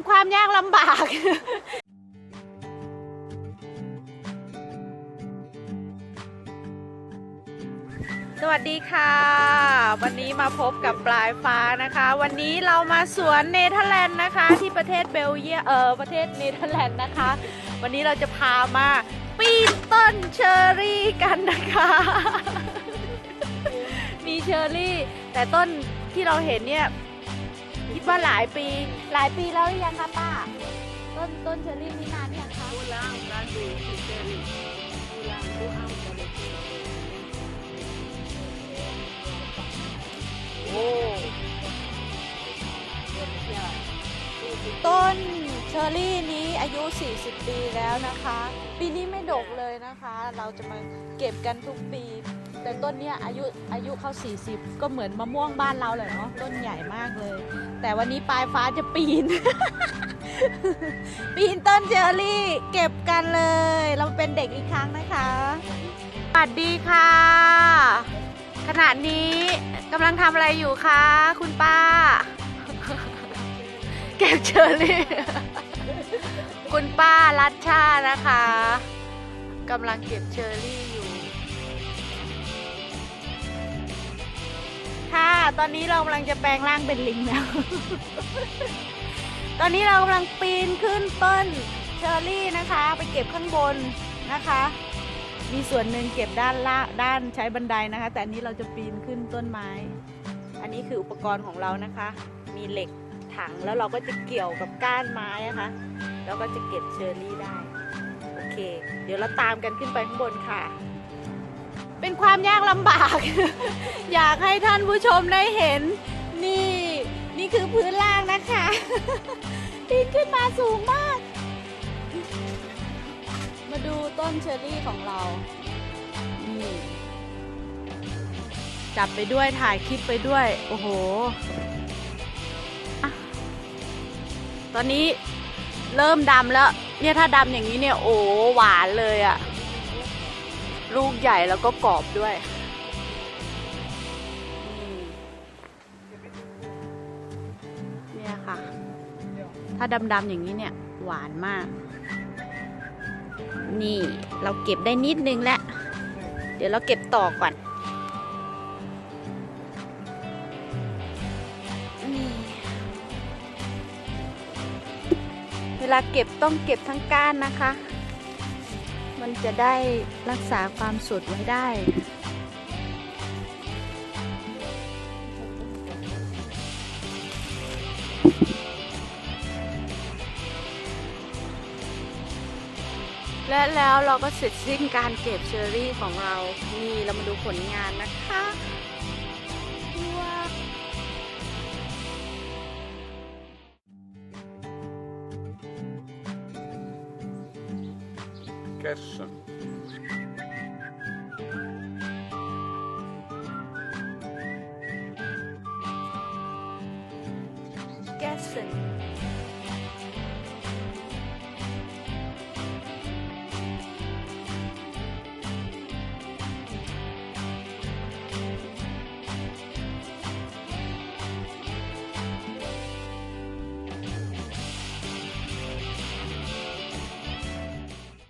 เป็นความยากลำบาก สวัสดีค่ะ วันนี้มาพบกับปลายฟ้านะคะ วันนี้เรามาสวนเนเธอร์แลนด์นะคะ ที่ประเทศเบลเยียมเออประเทศเนเธอร์แลนด์นะคะ วันนี้เราจะพามาปีนต้นเชอร์รี่กันนะคะ มีเชอร์รี่ แต่ต้นที่เราเห็นเนี่ย คิดว่าหลายปีหลายปีแล้วหรือยังคะป้า ต้นต้นเชอร์รี่นี่นานยังคะโอ้ต้นเชอร์รี่นี้อายุ 40 ปีแล้วนะคะ ปีนี้ไม่ดกเลยนะคะ เราจะมาเก็บกันทุกปี แต่ต้นเนี้ยอายุอายุเขา40 ก็เหมือนมะม่วงบ้านเราเลยเนาะต้นใหญ่มากเลย แต่วันนี้ปลายฟ้าจะปีน ปีนต้นเชอรี่เก็บกันเลย เราเป็นเด็กอีกครั้งนะคะสวัสดีค่ะ ขณะนี้กำลังทำอะไรอยู่คะคุณป้า เก็บเชอรี่ คุณป้ารัชชานะคะกำลังเก็บเชอร์ ตอนนี้เรากำลังจะแปลงร่างเป็นลิงแล้ว ตอนนี้เรากำลังปีนขึ้นต้นเชอร์รี่นะคะ ไปเก็บข้างบนนะคะ มีส่วนหนึ่งเก็บด้านล่างด้านใช้บันไดนะคะ แต่อันนี้เราจะปีนขึ้นต้นไม้ อันนี้คืออุปกรณ์ของเรานะคะ มีเหล็กถังแล้วเราก็จะเกี่ยวกับก้านไม้นะคะ แล้วก็จะเก็บเชอร์รี่ได้ โอเค เดี๋ยวเราตามกันขึ้นไปข้างบนค่ะ เป็นความยากลำบาก อยากให้ท่านผู้ชมได้เห็น นี่ นี่คือพื้นล่างนะคะปีนขึ้นมาสูงมาก มาดูต้นเชอร์รี่ของเรา นี่จับไปด้วยถ่ายคลิปไปด้วย โอ้โหอตอนนี้เริ่มดำแล้ว เนี่ยถ้าดำอย่างนี้เนี่ย โอ้หวานเลยอะ ลูกใหญ่แล้วก็กรอบด้วย เนี่ยค่ะ ถ้าดำๆอย่างนี้เนี่ย หวานมาก นี่เราเก็บได้นิดนึงแล้ว เดี๋ยวเราเก็บต่อก่อนเวลาเก็บต้องเก็บทั้งก้านนะคะ มันจะได้รักษาความสดไว้ได้และแล้วเราก็เสร็จสิ้นการเก็บเชอร์รี่ของเรา นี่เรามาดูผลงานนะคะ kersen. แกสเซน